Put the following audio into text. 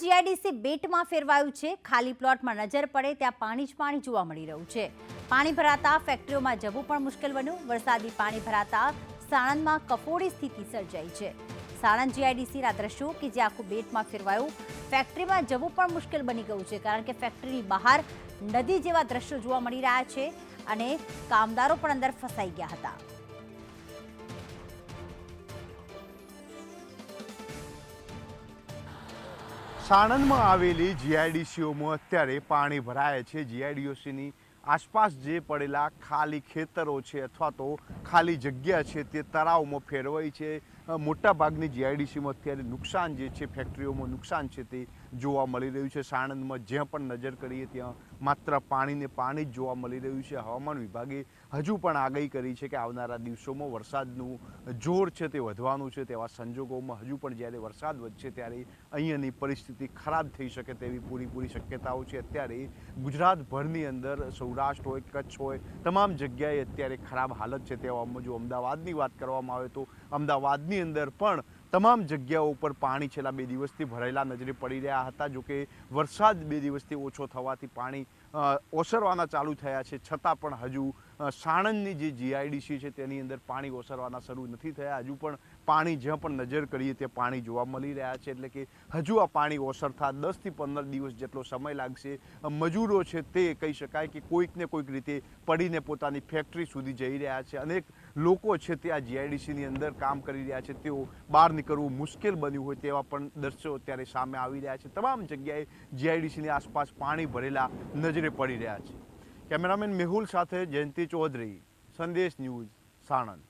GIDC બેટમાં ફેરવાયું છે. ખાલી પ્લોટમાં નજર પડે ત્યાં પાણી જ પાણી જોવા મળી રહ્યું છે. પાણી ભરાતા ફેક્ટરીઓમાં જવું પણ મુશ્કેલ બન્યું. વરસાદી પાણી ભરાતા સાણંદમાં કફોડી સ્થિતિ સર્જાઈ છે. સાણંદ જીઆઈડીસીના દ્રશ્યો કે જે આખું બેટમાં ફેરવાયું, ફેક્ટરીમાં જવું પણ મુશ્કેલ બની ગયું છે કારણ કે ફેક્ટરીની બહાર નદી જેવા દ્રશ્યો જોવા મળી રહ્યા છે અને કામદારો પણ અંદર ફસાઈ ગયા હતા. સાણંદમાં આવેલી જીઆઈડીસીઓમાં અત્યારે પાણી ભરાય છે. જીઆઈડીઓસીની આસપાસ જે પડેલા ખાલી ખેતરો છે અથવા તો ખાલી જગ્યા છે તે તળાવમાં ફેરવાય છે. મોટાભાગની મોટા જીઆઈડીસીમાં અત્યારે નુકસાન જે છે, ફેક્ટરીઓમાં નુકસાન છે તે જોવા મળી રહ્યું છે. સાણંદમાં જ્યાં પણ નજર કરીએ ત્યાં માત્ર પાણીને પાણી જ જોવા મળી રહ્યું છે. હવામાન વિભાગે હજુ પણ આગાહી કરી છે કે આવનારા દિવસોમાં વરસાદનું જોર છે તે વધવાનું છે તેવા સંજોગોમાં હજુ પણ જ્યારે વરસાદ વધશે ત્યારે અહીંયાની પરિસ્થિતિ ખરાબ થઈ શકે તેવી પૂરેપૂરી શક્યતાઓ છે. અત્યારે ગુજરાતભરની અંદર સૌરાષ્ટ્ર હોય, કચ્છ હોય, તમામ જગ્યાએ અત્યારે ખરાબ હાલત છે તેવામાં જો અમદાવાદની વાત કરવામાં આવે તો અમદાવાદની અંદર પણ તમામ જગ્યાઓ ઉપર પાણી છેલ્લા બે દિવસથી ભરાયેલા નજરે પડી રહ્યા હતા જોકે વરસાદ બે દિવસથી ઓછો થવાથી પાણી ઓસરવાના ચાલુ થયા છે. છતાં પણ હજુ સાણંદની જે જીઆઈડીસી છે તેની અંદર પાણી ઓસરવાના શરૂ નથી થયા. હજુ પણ પાણી જ્યાં પણ નજર કરીએ તે પાણી જોવા મળી રહ્યા છે. એટલે કે હજુ આ પાણી ઓસરતા દસથી પંદર દિવસ જેટલો સમય લાગશે. મજૂરો છે તે કહી શકાય કે કોઈકને કોઈક રીતે પડીને પોતાની ફેક્ટરી સુધી જઈ રહ્યા છે. અનેક લોકો છે તે આ જીઆઈડીસીની અંદર કામ કરી રહ્યા છે. તેઓ બહાર નીકળવું મુશ્કેલ બન્યું હોય તેવા પણ દ્રશ્યો અત્યારે સામે આવી રહ્યા છે. તમામ જગ્યાએ જીઆઈડીસીની આસપાસ પાણી ભરેલા નજરે પડી રહ્યા છે. કેમેરામેન મેહુલ સાથે જયંતિ ચૌધરી, સંદેશ ન્યૂઝ, સાણંદ.